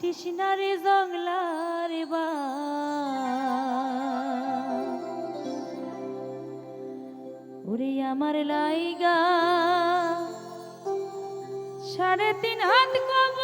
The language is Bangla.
তৃষ্ণা রে জংলার বা ওরে আমার লাইগা সাড়ে তিন হাত কব